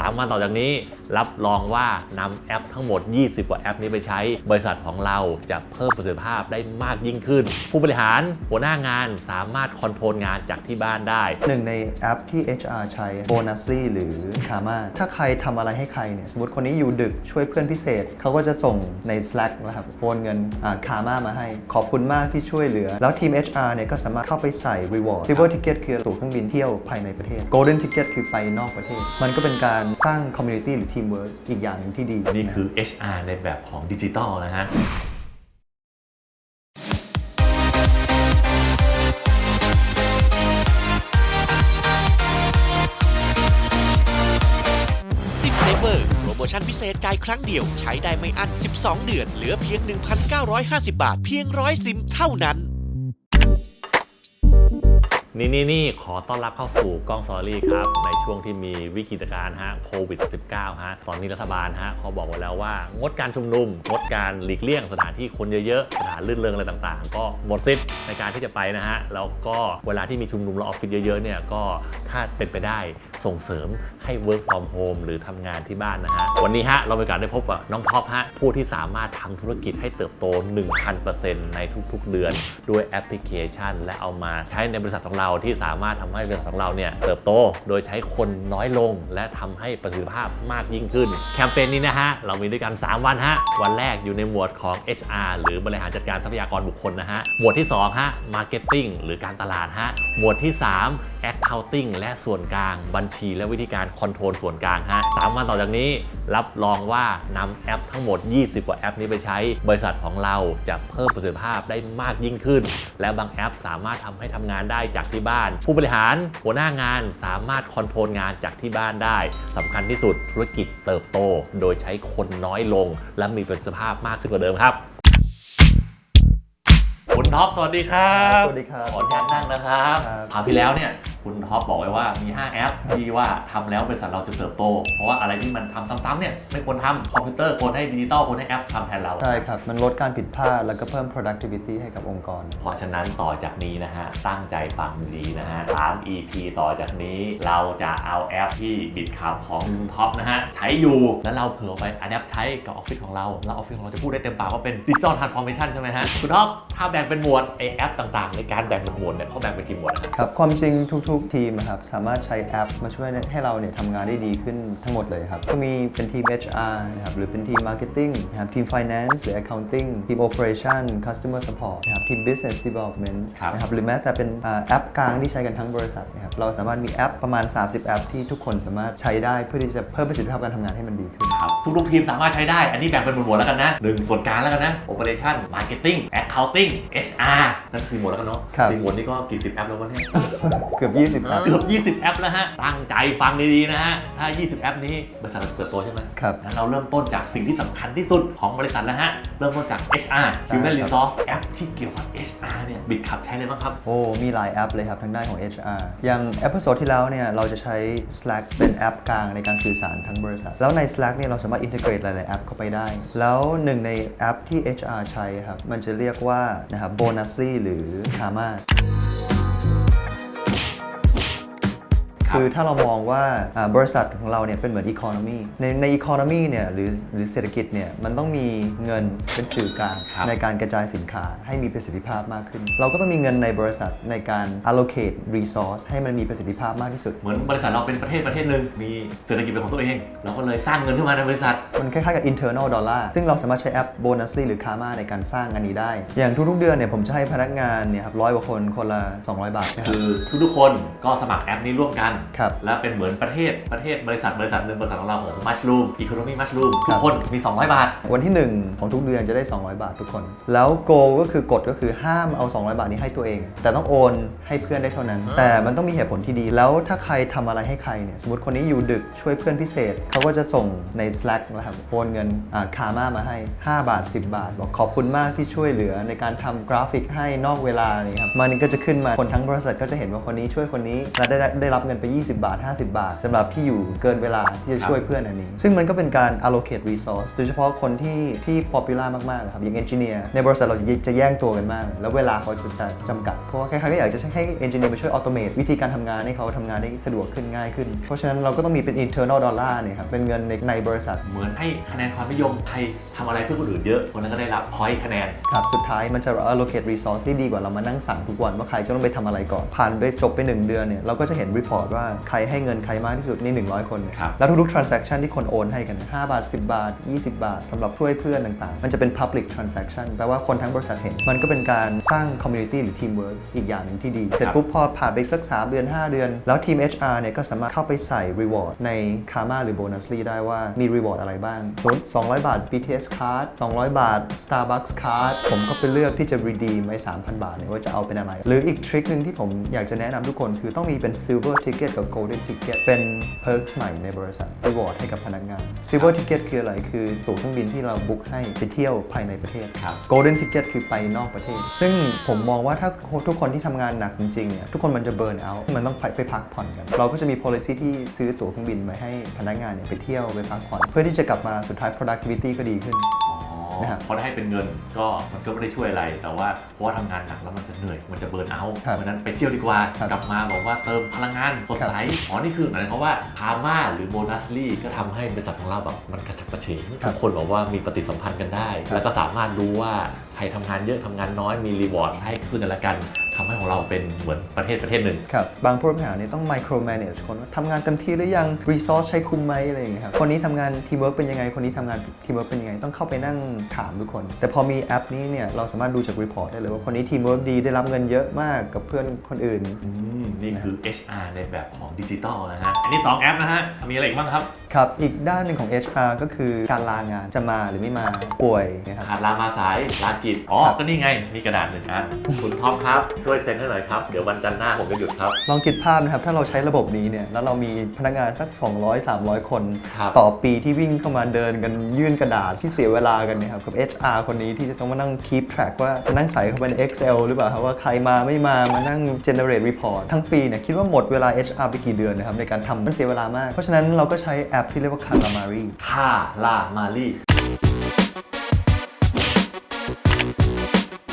3 วันต่อจากนี้ รับรองว่านำแอปทั้งหมด 20 กว่าแอปนี้ไปใช้ บริษัทของเราจะเพิ่มประสิทธิภาพได้มากยิ่งขึ้น ผู้บริหารหัวหน้างานสามารถคอนโทรลงานจากที่บ้านได้ หนึ่งในแอปที่ HR ใช้ Bonusly หรือ Karma ถ้าใครทำอะไรให้ใครเนี่ยสมมติคนนี้อยู่ดึกช่วยเพื่อนพิเศษ เขาก็จะส่งใน Slack นะครับโอนเงินอ่า Karma มาให้ ขอบคุณมากที่ช่วยเหลือ แล้วทีม HR เนี่ยก็สามารถเข้าไปใส่ Reward Silver Ticket คือตั๋วเครื่องบินเที่ยวภายในประเทศ Golden Ticket คือไปนอกประเทศ มันก็เป็นการสร้าง Community หรือ Teamwork อีกอย่างหนึงที่ดี นี่คือ HR ในแบบของดิจิตอลนะฮะซิมเซเวอร์โปรโมชั่นพิเศษจ่ายครั้งเดียว ใช้ได้ไม่อั้น 12 เดือน เหลือเพียง 1,950 บาท เพียงร้อยซิมเท่านั้น นี่นี่นี่ขอต้อนรับเข้าสู่กล้องซอรี่ครับ ในช่วงที่มีวิกฤตการณ์ฮะโควิด -19 ฮะตอนนี้รัฐบาลฮะเขาบอกไว้แล้วว่า งดการชุมนุม งดการหลีกเลี่ยงสถานที่คนเยอะๆ สถานลื่นเริงอะไรต่างๆ ก็หมดสิทธิ์ในการที่จะไปนะฮะ แล้วก็เวลาที่มีชุมนุมและออฟฟิศเยอะๆเนี่ยก็ถ้าเป็นไปได้ ส่งเสริมให้ work from home หรือทำงานที่บ้านนะฮะ วันนี้ฮะ เรามีโอกาสได้พบกับน้องท็อปฮะ ผู้ที่สามารถทำธุรกิจให้เติบโต 1,000%ในทุกๆ เดือน ด้วยแอปพลิเคชัน และเอามาใช้ในบริษัทของเราที่สามารถทำให้บริษัทของเราเนี่ยเติบโต โดยใช้คนน้อยลง และทำให้ประสิทธิภาพมากยิ่งขึ้น แคมเปญนี้นะฮะ เรามีด้วยกัน 3 วันฮะ วันแรกอยู่ในหมวดของ HR หรือบริหารจัดการทรัพยากรบุคคลนะฮะ หมวดที่2ฮะ Marketing หรือการตลาดฮะ หมวดที่ 3 Accounting และส่วนกลางบัญชีและวิธีการคอนโทรลส่วนกลางฮะสามวันต่อจากนี้รับรองว่านำแอปทั้งหมด 20 กว่าแอปนี้ไปใช้ บริษัทของเราจะเพิ่มประสิทธิภาพได้มากยิ่งขึ้น และบางแอปสามารถทำให้ทำงานได้จากที่บ้าน ผู้บริหารหัวหน้างานสามารถคอนโทรลงานจากที่บ้านได้สำคัญที่สุดธุรกิจเติบโต โดยใช้คนน้อยลง และมีประสิทธิภาพมากขึ้นกว่าเดิมครับ คุณท็อปสวัสดีครับสวัสดีครับขออนุญาตนั่งนะครับครับคราวที่แล้วเนี่ยคุณท็อปบอกไว้ว่ามี 5 แอปที่ว่าทำแล้วบริษัทเราจะเติบโต เพราะว่าอะไรที่มันทำซ้ำๆเนี่ยไม่ควรทำคอมพิวเตอร์ควรให้ดิจิตอลควรให้แอปทำแทนเรา ใช่ครับ มันลดการผิดพลาดแล้วก็เพิ่ม productivity ให้กับองค์กร เพราะฉะนั้นต่อจากนี้นะฮะตั้งใจฟังดีนะฮะสาม EP ต่อจากนี้เราจะเอาแอปที่บิดขับของคุณท็อปนะฮะใช้อยู่แล้วเราเผื่อไปอัดแอปใช้กับออฟฟิศของเราแล้วออฟฟิศของเราจะพูดได้เต็มปากว่าเป็นดิจิ t a ลทรานส์ฟอร์เมชันใช่ไหมฮะคุณท็อปถ้าแบ่งเป็นหมวดไอแอปต่างๆ ในการแบ่งเป็นหมวดเนี่ยเขาแบ่งเป็นกี่หมวดนะครับครับความจริงทุกๆ ทีมอะครับสามารถใช้แอปมาช่วยให้เราเนี่ยทำงานได้ดีขึ้นทั้งหมดเลยครับก็มีเป็นทีม HR นะครับหรือเป็นทีม Marketing นะครับทีม Finance หรือ Accounting ทีม Operation Customer Support นะครับทีม Business Development ครับนะครับหรือแม้แต่เป็นอ่าแอปกลางที่ใช้กันทั้งบริษัทนะครับเราสามารถมีแอปประมาณ 30 แอปที่ทุกคนสามารถใช้ได้เพื่อที่จะเพิ่มประสิทธิภาพการทำงานให้มันดีขึ้นครับ ทุกๆทีมสามารถใช้ได้ อันนี้แบ่งเป็นหมวดๆแล้วกันนะหนึ่งส่วนกลางแล้วกันนะ Operation Marketing Accounting HR นั่นสี่หมวดแล้วกันเนาะครับ สี่หมวดนี้ก็กี่สิบแอปแล้ววะเนี่ย เกือบ 20แอปเกือบ 20 แอปแล้วฮะ ตั้งใจฟังดีๆนะฮะ ถ้า 20 แอปนี้บริษัทเราเติบโตใช่ไหมครับ งั้นเราเริ่มต้นจากสิ่งที่สำคัญที่สุดของบริษัทแล้วฮะ เริ่มต้นจาก HR ใช่ Human ครับ Resource แอปที่เกี่ยวกับ HR เนี่ยบิดขับใช้เลยบ้างครับ โอ้ มีหลายแอปเลยครับทางด้านของ HR อย่างเอพิโซดที่แล้วเนี่ย เราจะใช้ Slack เป็นแอปกลางในการสื่อสารทั้งบริษัท แล้วใน Slack เนี่ย เราสามารถอินทิเกรตหลาย ๆ แอปเข้าไปได้ แล้วหนึ่งในแอปที่ HR ใช้ครับ มันจะเรียกว่านะครับ Bonusly หรือ Karma ครับคือถ้าเรามองว่าอ่าบริษัทของเราเนี่ยเป็นเหมือนอีโคโนมีในในอีโคโนมีเนี่ยหรือหรือเศรษฐกิจเนี่ยมันต้องมีเงินเป็นสื่อกลางครับในการกระจายสินค้าให้มีประสิทธิภาพมากขึ้น เราก็ต้องมีเงินในบริษัทในการ allocate resource ให้มันมีประสิทธิภาพมากที่สุด เหมือนบริษัทเราเป็นประเทศประเทศหนึ่งมีเศรษฐกิจเป็นของตัวเอง เราก็เลยสร้างเงินขึ้นมาในบริษัท มันคล้ายๆกับ internal dollar ซึ่งเราสามารถใช้แอป Bonusly หรือ Karma ในการสร้างอันนี้ได้ อย่างทุกๆเดือนเนี่ยผมจะให้พนักงานเนี่ยครับร้อยกว่าคนคนละ 200 บาทนะครับคือทุกๆคนก็สมัครแอปนี้ร่วมกันครับและเป็นเหมือนประเทศประเทศบริษัทบริษัทหนึ่งบริษัทของเราของ Mushroom Economy Mushroom ครัทุบกคนมี 200 บาท วันที่ 1 ของทุกเดือนจะได้ 200 บาททุกคน แล้ว goal ก็คือกฎก็คือห้ามเอา 200 บาทนี้ให้ตัวเอง แต่ต้องโอนให้เพื่อนได้เท่านั้น แต่มันต้องมีเหตุผลที่ดี แล้วถ้าใครทำอะไรให้ใครเนี่ยสมมติคนนี้อยู่ดึกช่วยเพื่อนพิเศษเขาก็จะส่งใน Slack นะครับโอนเงินคาร์มามาให้ 5 บาท 10 บาท บอกขอบคุณมากที่ช่วยเหลือในการทำกราฟิกให้นอกเวลาอะไรอย่างเงี้ยครับมันก็จะขึ้นมาคนทั้งบริษัทก็จะเห็นว่าคนนี้ช่วยคนนี้และได้ได้ได้รับเงินไป20 บาท 50 บาทสำหรับที่อยู่เกินเวลาที่จะช่วยเพื่อนอันนี้ ซึ่งมันก็เป็นการ allocate resource โดยเฉพาะคนที่ที่ popular มากๆนะครับอย่าง engineer ในบริษัทเราจะจะแย่งตัวกันมาก แล้วเวลาเขาจะจะจำกัด เพราะว่าใครๆก็อยากจะให้ engineer มาช่วย automate วิธีการทำงานให้เขาทำงานได้สะดวกขึ้นง่ายขึ้น เพราะฉะนั้นเราก็ต้องมีเป็น internal dollar เนี่ยครับเป็นเงินในในบริษัทเหมือนให้คะแนนความนิยมใครทำอะไรเพื่อคนอื่นเยอะคนนั้นก็ได้รับ point คะแนนครับสุดท้ายมันจะ allocate resource ที่ดีกว่าเรามานั่งสั่งทุกวันว่าใครจะต้องไปทำอะไรก่อนผ่านไปจบไป 1 เดือนเนี่ยเราก็จะเห็น report ว่าใครให้เงินใครมากที่สุดนี่100 คนเนี่ยครับแล้วทุกๆ transaction ที่คนโอนให้กัน 5 บาท 10 บาท 20 บาทสำหรับช่วยเพื่อนต่างๆ มันจะเป็น public transaction แปลว่าคนทั้งบริษัทเห็น มันก็เป็นการสร้าง community หรือ teamwork อีกอย่างหนึ่งที่ดี เสร็จปุ๊บพอผ่านไปสัก 3 เดือน 5 เดือน แล้วทีม HR เนี่ยก็สามารถเข้าไปใส่ reward ใน Karma หรือ Bonusly ได้ว่ามี reward อะไรบ้างสมมติ200 บาท BTS card 200 บาท Starbucks card ผมก็ไปเลือกที่จะ redeem ไว้3,000 บาทเนี่ยว่าจะเอาเป็นอะไร หรืออีกทริคหนึ่งที่ผมอยากจะแนะนำทุกคนคือต้องมีเป็น silver ticket กับ golden ticket เป็น perk ใหม่ในบริษัท reward ให้กับพนักงาน silver ticket คืออะไร คือตั๋วเครื่องบินที่เราบุ๊กให้ไปเที่ยวภายในประเทศครับ golden ticket คือไปนอกประเทศ ซึ่งผมมองว่าถ้าทุกคนที่ทำงานหนักจริงๆเนี่ยทุกคนมันจะ burn out มันต้องไปไปพักผ่อนกัน เราก็จะมี policy ที่ซื้อตั๋วเครื่องบินไว้ให้พนักงานเนี่ยไปเที่ยวไปพักผ่อน เพื่อที่จะกลับมาสุดท้าย productivity ก็ดีขึ้น นะครับเพราะได้ให้เป็นเงินก็มันก็ไม่ได้ช่วยอะไร แต่ว่าเพราะว่าทำงานหนักแล้วมันจะเหนื่อย มันจะเบิร์นเอาท์ครับเพราะฉะนั้นไปเที่ยวดีกว่าครับกลับมาบอกว่าเติมพลังงานสดใสอ๋อนี่คือหมายความว่าพาม่าหรือโบนัสลี่ก็ทำให้บริษัทของเราแบบมันกระฉับกระเฉงครัทุบกคนบอกว่ามีปฏิสัมพันธ์กันได้ครับแล้วก็สามารถรู้ว่าใครทำงานเยอะทำงานน้อยมีรีวอร์ดให้ซึ่งกันและกัน ทำให้ของเราเป็นเหมือนประเทศประเทศหนึ่งครับบางผู้บริหารเนี่ยต้อง micro manage คนว่าทำงานเต็มที่หรือยัง resource ใช้คุ้มไหมอะไรอย่างเงี้ยครับคนนี้ทำงาน teamwork เป็นยังไงคนนี้ทำงาน teamwork เป็นยังไงต้องเข้าไปนั่งถามทุกคน แต่พอมีแอปนี้เนี่ยเราสามารถดูจาก report ได้เลยว่าคนนี้ teamwork ดีได้รับเงินเยอะมากกับเพื่อนคนอื่นอืมนี่คือ HR ในแบบของดิจิตอลนะฮะอันนี้ 2 แอปนะฮะมีอะไรอีกบ้างครับครับอีกด้านหนึ่งของ HR ก็คือการลางานจะมาหรือไม่มาป่วยนะครับขาดลามาสายลากิจอ๋อครับก็นี่ไงมีกระดาษหนึ่งอันคุณท็อปครับช่วยเซ็นให้หน่อยครับ เดี๋ยววันจันทร์หน้าผมจะหยุดครับ ลองคิดภาพนะครับ ถ้าเราใช้ระบบนี้เนี่ยแล้วเรามีพนักงานสัก 200-300 คน ครับต่อปีที่วิ่งเข้ามาเดินกันยื่นกระดาษที่เสียเวลากันเนยครับกับ HR คนนี้ที่จะต้องมานั่ง keep track ว่าจะนั่งใส่เข้าไปใน Excel หรือเปล่าครับว่าใครมาไม่มามานั่ง generate report ทั้งปีเนี่ยคิดว่าหมดเวลา HR ไปกี่เดือนนะครับในการทำมันเสียเวลามาก เพราะฉะนั้นเราก็ใช้แอปที่เรียกว่า Calamari ค่าลามารี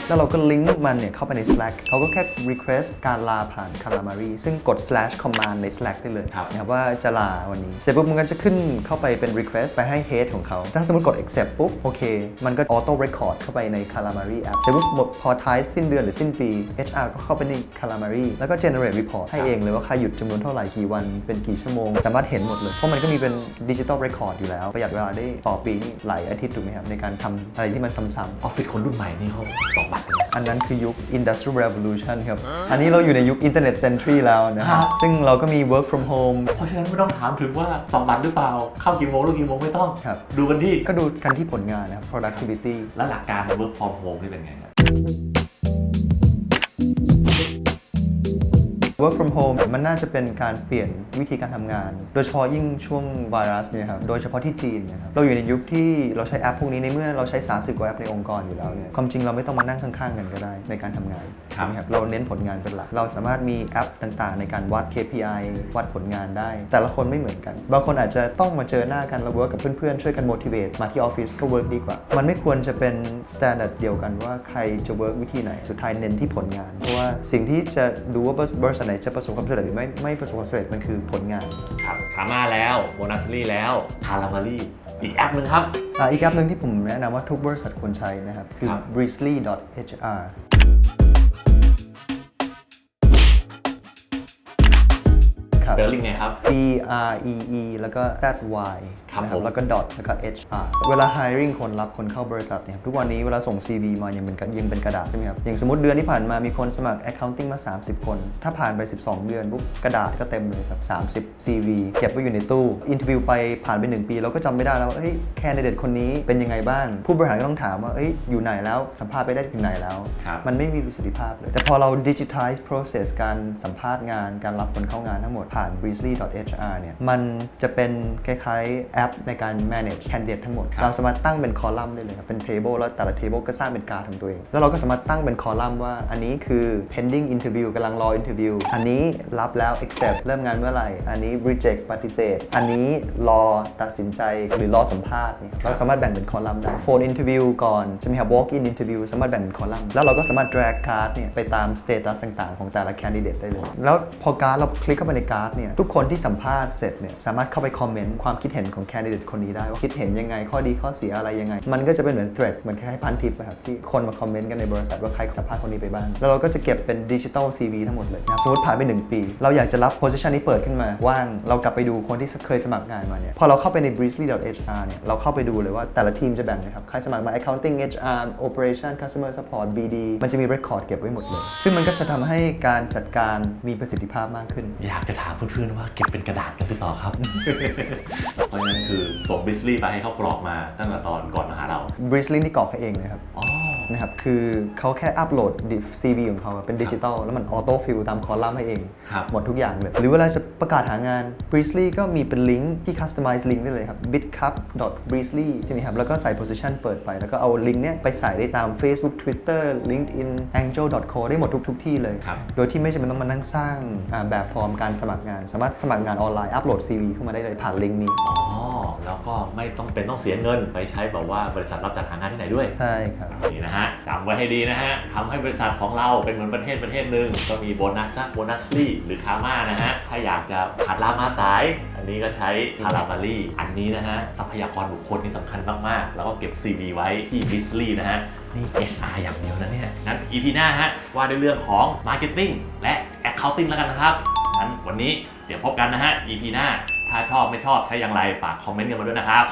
แล้วเราก็ลิงก์มันเนี่ยเข้าไปใน Slack เขาก็แค่ request การลาผ่าน Calamari ซึ่งกด slash command ใน Slack ได้เลยครับนะครับว่าจะลาวันนี้ เสร็จปุ๊บมันก็จะขึ้นเข้าไปเป็น request ไปให้ head ของเขา ถ้าสมมติกด accept ปุ๊บ โอเค มันก็ auto record เข้าไปใน Calamari app เสร็จปุ๊บหมดพอท้ายสิ้นเดือนหรือสิ้นปี HR ก็เข้าไปใน Calamari แล้วก็ generate report ให้เองเลยว่าใครหยุดจำนวนเท่าไหร่กี่วันเป็นกี่ชั่วโมง สามารถเห็นหมดเลย เพราะมันก็มีเป็น digital record อยู่แล้ว ประหยัดเวลาได้ต่อปีนี่หลายอาทิตย์ถูกไหมครับในการทำอะไรที่มันซ้ำๆออฟฟิศคนรุ่นใหม่นี่เขาตอกบัตรกันไหมอันนั้นคือยุค Industrial Revolution ครับ อันนี้เราอยู่ในยุค Internet Century แล้วนะครับครับซึ่งเราก็มี Work from Home เพราะฉะนั้นไม่ต้องถามถึงว่าตอกบัตรหรือเปล่า เข้ากี่โมงหรือกี่โมงไม่ต้อง ครับ ดูกันที่ ก็ดูกันที่ผลงานนะครับ productivity และหลักการ work from home นี่เป็นไงครับ Work from home มันน่าจะเป็นการเปลี่ยนวิธีการทำงาน โดยเฉพาะยิ่งช่วงไวรัสเนี่ยครับ โดยเฉพาะที่จีนนะครับ เราอยู่ในยุคที่เราใช้แอปพวกนี้ในเมื่อเราใช้ 30 กว่าแอปในองค์กรอยู่แล้วเนี่ย ความจริงเราไม่ต้องมานั่งข้างๆ กันก็ได้ในการทำงานครับถูกไหมครับ เราเน้นผลงานเป็นหลัก เราสามารถมีแอปต่างๆ ในการวัด KPI วัดผลงานได้ แต่ละคนไม่เหมือนกัน บางคนอาจจะต้องมาเจอหน้ากันแล้วเวิร์กกับเพื่อนๆ ช่วยกัน motivate มาที่ออฟฟิศก็เวิร์กดีกว่า มันไม่ควรจะเป็น standard เดียวกันว่าใครจะเวิร์กวิธีไหน สุดท้ายเน้นที่ผลงาน เพราะว่าสิ่งที่จะดูว่าบริษัทไหนจะประสบความสำเร็จหรือไม่ไม่ประสบความสำเร็จมันคือผลงานครับคาม่าแล้วโบนัสลี่แล้วคารามารีอีกแอปหนึ่งครับอ่าอีกแอปหนึ่งที่ผมแนะนำว่าทุกบริษัทควรใช้นะครับ คือครับ breezely.hr ครับเดลลิงไงครับ B R E E แล้วก็ Z Y ครับนะผม แล้วก็ dot แล้วก็ H R เวลา hiring คนรับคนเข้าบริษัทเนี่ยทุกวันนี้เวลาส่ง CV มายังเป็นยังเป็นกระดาษใช่ไหมครับ อย่างสมมติเดือนที่ผ่านมามีคนสมัคร accounting มา 30 คน ถ้าผ่านไป 12 เดือนปุ๊บกระดาษก็เต็มเลยครับ30 CV เก็บไว้อยู่ในตู้อินเทอร์วิวไปผ่านไป 1 ปีเราก็จำไม่ได้แล้วว่าเฮ้ยแคนดิเดตคนนี้เป็นยังไงบ้าง ผู้บริหารก็ต้องถามว่าเอ้ยอยู่ไหนแล้วสัมภาษณ์ไปได้ถึงไหนแล้ว ครับ มันไม่มีประสิทธิภาพเลย แต่พอเรา digitize process การสัมภาษณ์งาน การรับคนเข้างานทั้งหมดผ่าน breezely.hr เนี่ยมันจะเป็นคล้ายๆแอปในการ manage candidate ทั้งหมดครับเราสามารถตั้งเป็นคอลัมน์ได้เลยครับเป็น table แล้วแต่ละ table ก็สร้างเป็นการ์ดของตัวเอง แล้วเราก็สามารถตั้งเป็นคอลัมน์ว่าอันนี้คือ pending interview กำลังรอ interview อันนี้รับแล้ว accept เริ่มงานเมื่อไหร่ อันนี้ reject ปฏิเสธ อันนี้รอตัดสินใจหรือรอสัมภาษณ์เนี่ยเราสามารถแบ่งเป็นคอลัมน์ได้ phone interview ก่อนใช่ไหมครับ walk in interview สามารถแบ่งเป็นคอลัมน์แล้วเราก็สามารถ drag การ์ดเนี่ยไปตาม status ต่างๆ ของแต่ละ candidate ได้เลย แล้วพอการ์ดเราคลิกเข้าไปในการ์ดเนี่ยทุกคนที่สัมภาษณ์เสร็จเนี่ยสามารถเข้าไปคอมเมนต์ความคิดเห็นของ candidate คนนี้ได้ว่าคิดเห็นยังไงข้อดีข้อเสียอะไรยังไง มันก็จะเป็นเหมือน thread เหมือนคล้ายๆพันทิปนะครับที่คนมาคอมเมนต์กันในบริษัทว่าใครสัมภาษณ์คนนี้ไปบ้างแล้วเราก็จะเก็บเป็นดิจิทัล CV ทั้งหมดเลยนะสมมติผ่านไป 1 ปี เราอยากจะรับ position นี้เปิดขึ้นมาว่างเรากลับไปดูคนที่เคยสมัครงานมาเนี่ยพอเราเข้าไปใน breezely.hr เนี่ยเราเข้าไปดูเลยว่าแต่ละทีมจะแบ่งนะครับใครสมัครมา accounting HR operation customer support BD มันจะมี record เก็บไว้หมดเลย ซึ่งมันก็จะทำให้การจัดการมีประสิทธิภาพมากขึ้น อยากจะถามเพื่อนๆว่าเก็บเป็นกระดาษกันหรือเปล่าครับ เพราะฉะนั้นคือส่งบิสลี่ไปให้เขากรอกมาตั้งแต่ตอนก่อนมาหาเรา breezely นี่กรอกให้เองเลยครับ อ๋อ นะครับ คือเขาแค่อัปโหลด CV ของเขาเป็นดิจิตอลแล้วมันออโต้ฟิลตามคอลัมน์ให้เองครับหมดทุกอย่างเลย หรือเวลาจะประกาศหางาน Breezely ก็มีเป็นลิงก์ที่ customize ลิงก์ได้เลยครับ bitcup.breezely ใช่ไหมครับ แล้วก็ใส่ position เปิดไป แล้วก็เอาลิงก์เนี้ยไปใส่ได้ตาม Facebook Twitter LinkedIn Angel.co ได้หมดทุกๆที่เลยครับโดยที่ไม่จำเป็นต้องมานั่งสร้างอ่าแบบฟอร์มการสมัครงาน สามารถสมัครงานออนไลน์อัปโหลด CV เข้ามาได้เลยผ่านลิงก์นี้อ๋อแล้วก็ไม่ต้องเป็นต้องเสียเงินไปใช้แบบว่าบริษัทรับจัดหางานที่ไหนด้วยใช่ครับนี่นะฮะจำไว้ให้ดีนะฮะทำให้บริษัทของเราเป็นเหมือนประเทศประเทศหนึ่งก็มีโบนัสนะโบนัสฟรีหรือคาม่านะฮะถ้าอยากจะผัดลามาสาย อันนี้ก็ใช้คาราบารี่อันนี้นะฮะทรัพยากรบุคคลที่สำคัญมากๆ แล้วก็เก็บ CV ไว้ที่ b i s l y นะฮะนี่ HR อย่างเดียวนะเนี่ยงั้น EP หน้าฮะว่าด้วยเรื่องของ Marketing และ Accounting แล้วกันนะครับงั้นวันนี้เดี๋ยวพบกันนะฮะ EP หน้า ถ้าชอบไม่ชอบใช้อย่างไรฝากคอมเมนต์กันมาด้วยนะครับ